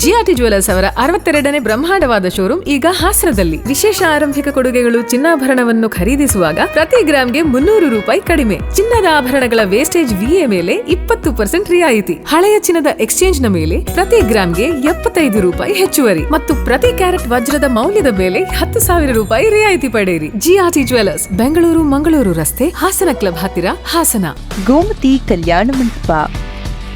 GRT jewellers ಅವರ ಅರವತ್ತೆರಡನೇ ಬ್ರಹ್ಮಾಂಡವಾದ showroom ಈಗ ಹಾಸನದಲ್ಲಿ. ವಿಶೇಷ ಆರಂಭಿಕ ಕೊಡುಗೆಗಳು ಚಿನ್ನಾಭರಣವನ್ನು ಖರೀದಿಸುವಾಗ ಪ್ರತಿ ಗ್ರಾಮ್ಗೆ ಮುನ್ನೂರು ರೂಪಾಯಿ ಕಡಿಮೆ. ಚಿನ್ನದ ಆಭರಣಗಳ ವೇಸ್ಟೇಜ್ ವಿಎ ಮೇಲೆ ಇಪ್ಪತ್ತು ಪರ್ಸೆಂಟ್ ರಿಯಾಯಿತಿ. ಹಳೆಯ ಚಿನ್ನದ ಎಕ್ಸ್ಚೇಂಜ್ನ ಮೇಲೆ ಪ್ರತಿ ಗ್ರಾಮ್ಗೆ ಎಪ್ಪತ್ತೈದು ರೂಪಾಯಿ ಹೆಚ್ಚುವರಿ ಮತ್ತು ಪ್ರತಿ ಕ್ಯಾರೆಟ್ ವಜ್ರದ ಮೌಲ್ಯದ ಮೇಲೆ ಹತ್ತು ಸಾವಿರ ರೂಪಾಯಿ ರಿಯಾಯಿತಿ ಪಡೆಯಿರಿ. ಜಿಆರ್ಟಿ ಜ್ಯುವೆಲರ್ಸ್, ಬೆಂಗಳೂರು ಮಂಗಳೂರು ರಸ್ತೆ, ಹಾಸನ ಕ್ಲಬ್ ಹತ್ತಿರ, ಹಾಸನ. ಗೋಮತಿ ಕಲ್ಯಾಣ ಮಂಟಪ.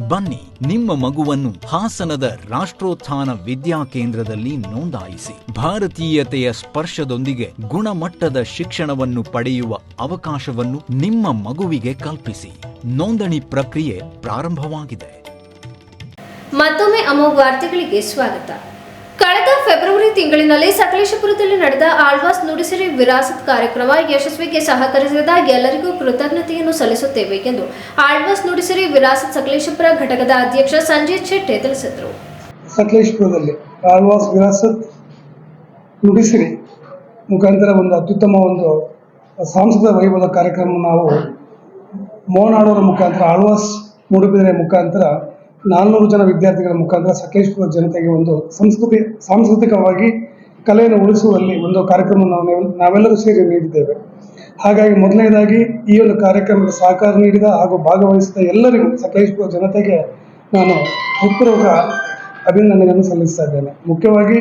ಬನ್ನಿ ನಿಮ್ಮ ಮಗುವನ್ನು ಹಾಸನದ ರಾಷ್ಟ್ರೋತ್ಥಾನ ವಿದ್ಯಾಕೇಂದ್ರದಲ್ಲಿ ನೋಂದಾಯಿಸಿ ಭಾರತೀಯತೆಯ ಸ್ಪರ್ಶದೊಂದಿಗೆ ಗುಣಮಟ್ಟದ ಶಿಕ್ಷಣವನ್ನು ಪಡೆಯುವ ಅವಕಾಶವನ್ನು ನಿಮ್ಮ ಮಗುವಿಗೆ ಕಲ್ಪಿಸಿ. ನೋಂದಣಿ ಪ್ರಕ್ರಿಯೆ ಪ್ರಾರಂಭವಾಗಿದೆ. ಮತ್ತೊಮ್ಮೆ ಅಮೋಘ ವಾರ್ತೆಗಳಿಗೆ ಸ್ವಾಗತ. ಕಳೆದ ಫೆಬ್ರವರಿ ತಿಂಗಳಿನಲ್ಲಿ ಸಕಲೇಶಪುರದಲ್ಲಿ ನಡೆದ ಆಳ್ವಾಸ್ ನುಡಿಸಿರಿ ವಿರಾಸತ್ ಕಾರ್ಯಕ್ರಮ ಯಶಸ್ವಿಗೆ ಸಹಕರಿಸಿದ ಎಲ್ಲರಿಗೂ ಕೃತಜ್ಞತೆಯನ್ನು ಸಲ್ಲಿಸುತ್ತೇವೆ ಎಂದು ಆಳ್ವಾಸ್ ನುಡಿಸಿರಿ ವಿರಾಸತ್ ಸಕಲೇಶಪುರ ಘಟಕದ ಅಧ್ಯಕ್ಷ ಸಂಜಯ್ ಶೆಟ್ಟಿ ತಿಳಿಸಿದರು. ಸಕಲೇಶಪುರದಲ್ಲಿ ಆಳ್ವಾಸ್ ವಿರಾಸತ್ ನುಡಿಸಿರಿ ಮುಖಾಂತರ ಒಂದು ಅತ್ಯುತ್ತಮ ಒಂದು ಸಾಂಸ್ಕೃತಿಕ ವೈಭವದ ಕಾರ್ಯಕ್ರಮ ನಾವು ಮೋನಾಡೋರ ಮುಖಾಂತರ, ಆಳ್ವಾಸ್ ಮೂಡುಬಿದಿರೆ ಮುಖಾಂತರ ನಾಲ್ನೂರು ಜನ ವಿದ್ಯಾರ್ಥಿಗಳ ಮುಖಾಂತರ ಸಕಲೇಶ್ಪುರ ಜನತೆಗೆ ಒಂದು ಸಂಸ್ಕೃತಿ, ಸಾಂಸ್ಕೃತಿಕವಾಗಿ ಕಲೆಯನ್ನು ಉಳಿಸುವಲ್ಲಿ ಒಂದು ಕಾರ್ಯಕ್ರಮ ನಾವು ನಾವೆಲ್ಲರೂ ಸೇರಿ ನೀಡಿದ್ದೇವೆ. ಹಾಗಾಗಿ ಮೊದಲನೇದಾಗಿ ಈ ಒಂದು ಕಾರ್ಯಕ್ರಮಕ್ಕೆ ಸಹಕಾರ ನೀಡಿದ ಹಾಗೂ ಭಾಗವಹಿಸಿದ ಎಲ್ಲರಿಗೂ ಸಕಲೇಶ್ಪುರ ಜನತೆಗೆ ನಾನು ಹೃತ್ಪೂರ್ವಕ ಅಭಿನಂದನೆಯನ್ನು ಸಲ್ಲಿಸ್ತಾ ಇದ್ದೇನೆ. ಮುಖ್ಯವಾಗಿ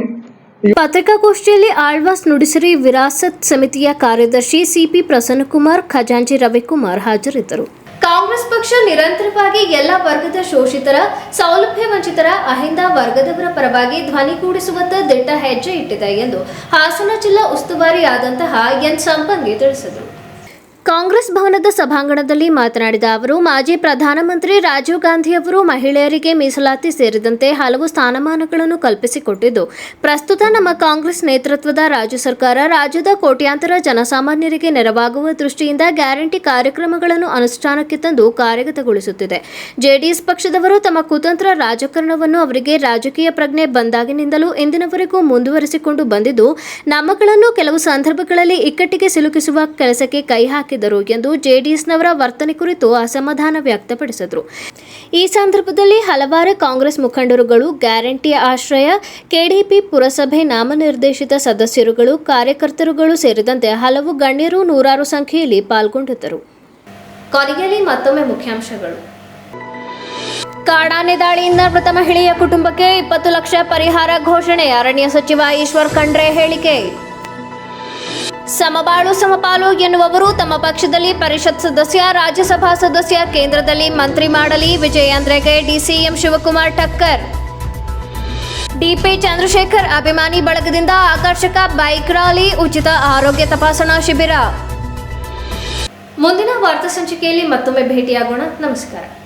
ಪತ್ರಿಕಾಗೋಷ್ಠಿಯಲ್ಲಿ ಆಳ್ವಾಸ್ ನುಡಿಸಿರಿ ವಿರಾಸತ್ ಸಮಿತಿಯ ಕಾರ್ಯದರ್ಶಿ ಸಿಪಿ ಪ್ರಸನ್ನಕುಮಾರ್, ಖಜಾಂಚಿ ರವಿಕುಮಾರ್ ಹಾಜರಿದ್ದರು. ಕಾಂಗ್ರೆಸ್ ಪಕ್ಷ ನಿರಂತರವಾಗಿ ಎಲ್ಲ ವರ್ಗದ ಶೋಷಿತರ, ಸೌಲಭ್ಯ ವಂಚಿತರ, ಅಹಿಂದ ವರ್ಗದವರ ಪರವಾಗಿ ಧ್ವನಿಗೂಡಿಸುವತ್ತ ದಿಟ್ಟ ಹೆಜ್ಜೆ ಇಟ್ಟಿದೆ ಎಂದು ಹಾಸನ ಜಿಲ್ಲಾ ಉಸ್ತುವಾರಿಯಾದಂತಹ ಎನ್ ಸಂಪಂಗಿ ತಿಳಿಸಿದರು. ಕಾಂಗ್ರೆಸ್ ಭವನದ ಸಭಾಂಗಣದಲ್ಲಿ ಮಾತನಾಡಿದ ಅವರು, ಮಾಜಿ ಪ್ರಧಾನಮಂತ್ರಿ ರಾಜೀವ್ ಗಾಂಧಿ ಅವರು ಮಹಿಳೆಯರಿಗೆ ಮೀಸಲಾತಿ ಸೇರಿದಂತೆ ಹಲವು ಸ್ಥಾನಮಾನಗಳನ್ನು ಕಲ್ಪಿಸಿಕೊಟ್ಟಿದ್ದು, ಪ್ರಸ್ತುತ ನಮ್ಮ ಕಾಂಗ್ರೆಸ್ ನೇತೃತ್ವದ ರಾಜ್ಯ ಸರ್ಕಾರ ರಾಜ್ಯದ ಕೋಟ್ಯಾಂತರ ಜನಸಾಮಾನ್ಯರಿಗೆ ನೆರವಾಗುವ ದೃಷ್ಟಿಯಿಂದ ಗ್ಯಾರಂಟಿ ಕಾರ್ಯಕ್ರಮಗಳನ್ನು ಅನುಷ್ಠಾನಕ್ಕೆ ತಂದು ಕಾರ್ಯಗತಗೊಳಿಸುತ್ತಿದೆ. ಜೆಡಿಎಸ್ ಪಕ್ಷದವರು ತಮ್ಮ ಕುತಂತ್ರ ರಾಜಕಾರಣವನ್ನು ಅವರಿಗೆ ರಾಜಕೀಯ ಪ್ರಜ್ಞೆ ಬಂದಾಗಿನಿಂದಲೂ ಇಂದಿನವರೆಗೂ ಮುಂದುವರಿಸಿಕೊಂಡು ಬಂದಿದ್ದು, ನಮ್ಮಗಳನ್ನು ಕೆಲವು ಸಂದರ್ಭಗಳಲ್ಲಿ ಇಕ್ಕಟ್ಟಿಗೆ ಸಿಲುಕಿಸುವ ಕೆಲಸಕ್ಕೆ ಕೈ ಹಾಕಿದರು ಎಂದು ಜೆಡಿಎಸ್ನವರ ವರ್ತನೆ ಕುರಿತು ಅಸಮಾಧಾನ ವ್ಯಕ್ತಪಡಿಸಿದರು. ಈ ಸಂದರ್ಭದಲ್ಲಿ ಹಲವಾರು ಕಾಂಗ್ರೆಸ್ ಮುಖಂಡರುಗಳು, ಗ್ಯಾರಂಟಿ ಆಶ್ರಯ, ಕೆಡಿಪಿ ಪುರಸಭೆ ನಾಮನಿರ್ದೇಶಿತ ಸದಸ್ಯರುಗಳು, ಕಾರ್ಯಕರ್ತರುಗಳು ಸೇರಿದಂತೆ ಹಲವು ಗಣ್ಯರು ನೂರಾರು ಸಂಖ್ಯೆಯಲ್ಲಿ ಪಾಲ್ಗೊಂಡಿದ್ದರು. ಕೊನೆಯಲ್ಲಿ ಮತ್ತೊಮ್ಮೆ ಮುಖ್ಯಾಂಶಗಳು. ಕಾಡಾನೆ ದಾಳಿಯಿಂದ ಮೃತ ಮಹಿಳೆಯ ಕುಟುಂಬಕ್ಕೆ ಇಪ್ಪತ್ತು ಲಕ್ಷ ಪರಿಹಾರ ಘೋಷಣೆ. ಅರಣ್ಯ ಸಚಿವ ಈಶ್ವರ್ ಖಂಡ್ರೆ ಹೇಳಿಕೆ. ಸಮಬಾಳು ಸಮಪಾಲು ಎನ್ನುವವರು ತಮ್ಮ ಪಕ್ಷದಲ್ಲಿ ಪರಿಷತ್ ಸದಸ್ಯ, ರಾಜ್ಯಸಭಾ ಸದಸ್ಯ, ಕೇಂದ್ರದಲ್ಲಿ ಮಂತ್ರಿ ಮಾಡಲಿ. ವಿಜಯಾಂದ್ರೆಗೆ ಡಿಸಿಎಂ ಶಿವಕುಮಾರ್ ಟಕ್ಕರ್. ಡಿಪಿ ಚಂದ್ರಶೇಖರ್ ಅಭಿಮಾನಿ ಬಳಗದಿಂದ ಆಕರ್ಷಕ ಬೈಕ್ ರ್ಯಾಲಿ ಉಚಿತ ಆರೋಗ್ಯ ತಪಾಸಣಾ ಶಿಬಿರ. ಮುಂದಿನ ವಾರ್ತಾ ಸಂಚಿಕೆಯಲ್ಲಿ ಮತ್ತೊಮ್ಮೆ ಭೇಟಿಯಾಗೋಣ. ನಮಸ್ಕಾರ.